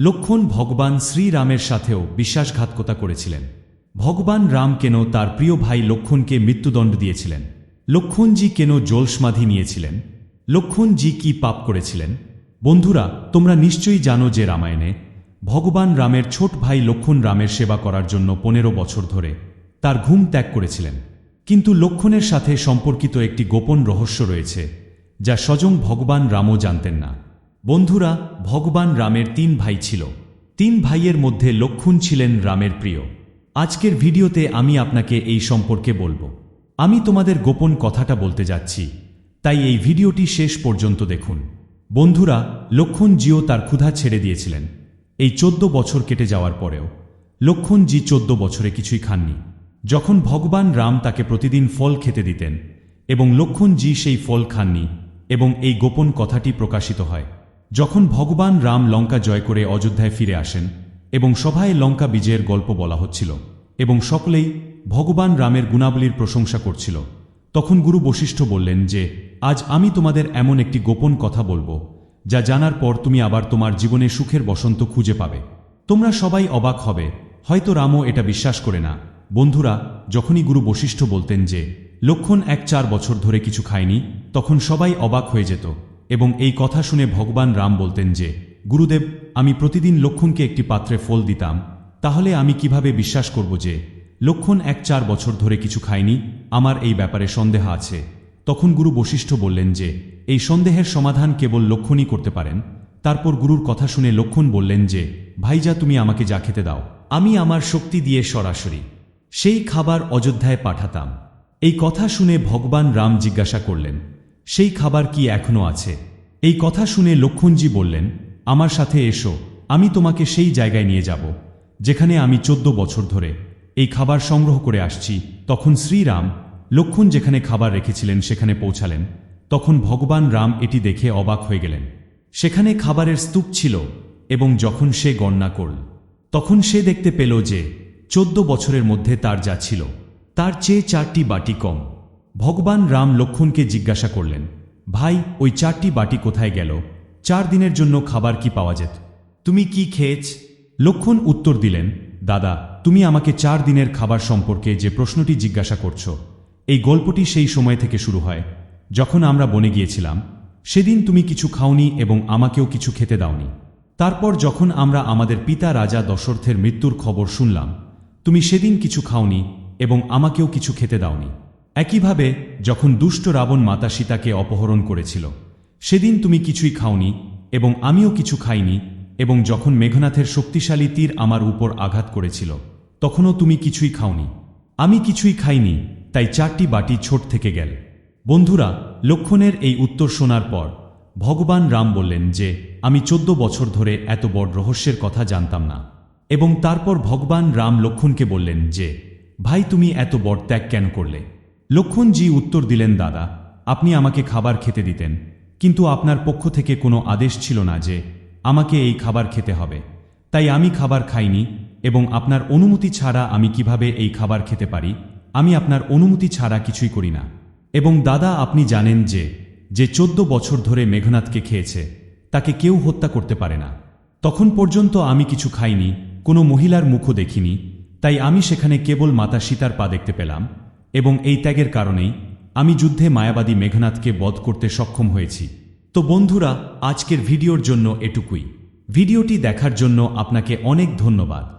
লক্ষণ ভগবান শ্রীরামের সাথেও বিশ্বাসঘাতকতা করেছিলেন। ভগবান রাম কেন তার প্রিয় ভাই লক্ষণকে মৃত্যুদণ্ড দিয়েছিলেন? লক্ষণজি কেন জলসমাধি নিয়েছিলেন? লক্ষণজি কি পাপ করেছিলেন? বন্ধুরা, তোমরা নিশ্চয়ই জানো যে রামায়ণে ভগবান রামের ছোট ভাই লক্ষণ রামের সেবা করার জন্য পনেরো বছর ধরে তার ঘুম ত্যাগ করেছিলেন। কিন্তু লক্ষণের সাথে সম্পর্কিত একটি গোপন রহস্য রয়েছে, যা স্বয়ং ভগবান রামও জানতেন না। বন্ধুরা, ভগবান রামের তিন ভাই ছিল। তিন ভাইয়ের মধ্যে লক্ষণ ছিলেন রামের প্রিয়। আজকের ভিডিওতে আমি আপনাকে এই সম্পর্কে বলব। আমি তোমাদের গোপন কথাটা বলতে যাচ্ছি। তাই এই ভিডিওটি শেষ পর্যন্ত দেখুন। বন্ধুরা লক্ষণজিও তার ক্ষুধা ছেড়ে দিয়েছিলেন। এই চোদ্দ বছর কেটে যাওয়ার পরেও লক্ষণজি চোদ্দ বছরে কিছুই খাননি। যখন ভগবান রাম তাকে প্রতিদিন ফল খেতে দিতেন এবং লক্ষণজি সেই ফল খাননি এবং এই গোপন কথাটি প্রকাশিত হয় যখন ভগবান রাম লঙ্কা জয় করে অযোধ্যায় ফিরে আসেন এবং সভায় লঙ্কা বিজয়ের গল্প বলা হচ্ছিল এবং সকলেই ভগবান রামের গুণাবলীর প্রশংসা করছিল, তখন গুরু বশিষ্ঠ বললেন যে, আজ আমি তোমাদের এমন একটি গোপন কথা বলব, যা জানার পর তুমি আবার তোমার জীবনে সুখের বসন্ত খুঁজে পাবে। তোমরা সবাই অবাক হবে, হয়তো রামও এটা বিশ্বাস করে না। বন্ধুরা, যখনই গুরু বশিষ্ঠ বলতেন যে, লক্ষণ এক চার বছর ধরে কিছু খায়নি তখন সবাই অবাক হয়ে যেত। এবং এই কথা শুনে ভগবান রাম বলতেন যে, গুরুদেব, আমি প্রতিদিন লক্ষণকে একটি পাত্রে ফল দিতাম। তাহলে আমি কীভাবে বিশ্বাস করব যে, লক্ষণ এক চার বছর ধরে কিছু খায়নি? আমার এই ব্যাপারে সন্দেহ আছে। তখন গুরু বশিষ্ঠ বললেন যে, এই সন্দেহের সমাধান কেবল লক্ষণই করতে পারেন। তারপর গুরুর কথা শুনে লক্ষণ বললেন যে, ভাইজা, তুমি আমাকে যা খেতে দাও। আমি আমার শক্তি দিয়ে সরাসরি সেই খাবার অযোধ্যায় পাঠাতাম। এই কথা শুনে ভগবান রাম জিজ্ঞাসা করলেন সেই খাবার কি এখনও আছে? এই কথা শুনে লক্ষণজি বললেন, আমার সাথে এসো, আমি তোমাকে সেই জায়গায় নিয়ে যাব, যেখানে আমি চোদ্দ বছর ধরে। এই খাবার সংগ্রহ করে আসছি। তখন শ্রীরাম লক্ষণ যেখানে খাবার রেখেছিলেন সেখানে পৌঁছালেন। তখন ভগবান রাম এটি দেখে অবাক হয়ে গেলেন। সেখানে খাবারের স্তূপ ছিল এবং যখন সে গণনা করল, তখন সে দেখতে পেল যে চোদ্দ বছরের মধ্যে তার যা ছিল, তার চেয়ে চারটি বাটি কম। ভগবান রাম লক্ষণকে জিজ্ঞাসা করলেন, ভাই, ওই চারটি বাটি কোথায় গেল? চার দিনের জন্য খাবার কি পাওয়া যেত? তুমি কি খেয়েছ? লক্ষণ উত্তর দিলেন, দাদা, তুমি আমাকে চার দিনের খাবার সম্পর্কে যে প্রশ্নটি জিজ্ঞাসা করছ, এই গল্পটি সেই সময় থেকে শুরু হয়। যখন আমরা বনে গিয়েছিলাম, সেদিন তুমি কিছু খাওনি এবং আমাকেও কিছু খেতে দাওনি। তারপর যখন আমরা আমাদের পিতা রাজা দশরথের মৃত্যুর খবর শুনলাম, তুমি সেদিন কিছু খাওনি এবং আমাকেও কিছু খেতে দাওনি। একইভাবে, যখন দুষ্ট রাবণ মাতা সীতাকে অপহরণ করেছিল, সেদিন তুমি কিছুই খাওনি এবং আমিও কিছু খাইনি এবং যখন মেঘনাথের শক্তিশালী তীর আমার উপর আঘাত করেছিল, তখনও তুমি কিছুই খাওনি। আমি কিছুই খাইনি, তাই চারটি বাটি ছোট থেকে গেল। বন্ধুরা, লক্ষণের এই উত্তর শোনার পর, ভগবান রাম বললেন যে, আমি চোদ্দ বছর ধরে এত বড় রহস্যের কথা জানতাম না। এবং তারপর ভগবান রাম লক্ষণকে বললেন যে, ভাই, তুমি এত বড় ত্যাগ কেন করলে? লক্ষণজি উত্তর দিলেন, দাদা, আপনি আমাকে খাবার খেতে দিতেন, কিন্তু আপনার পক্ষ থেকে কোনো আদেশ ছিল না যে আমাকে এই খাবার খেতে হবে। তাই আমি খাবার খাইনি এবং আপনার অনুমতি ছাড়া আমি কীভাবে এই খাবার খেতে পারি? আমি আপনার অনুমতি ছাড়া কিছুই করি না। এবং দাদা, আপনি জানেন যে যে চোদ্দ বছর ধরে মেঘনাথকে খেয়েছে, তাকে কেউ হত্যা করতে পারে না। তখন পর্যন্ত আমি কিছু খাইনি, কোনো মহিলার মুখও দেখিনি, তাই আমি সেখানে কেবল মাতা সীতার পা দেখতে পেলাম। এবং এই ত্যাগের কারণেই আমি যুদ্ধে মায়াবাদী মেঘনাথকে বধ করতে সক্ষম হয়েছি। তো বন্ধুরা, আজকের ভিডিওর জন্য এটুকুই। ভিডিওটি দেখার জন্য আপনাকে অনেক ধন্যবাদ।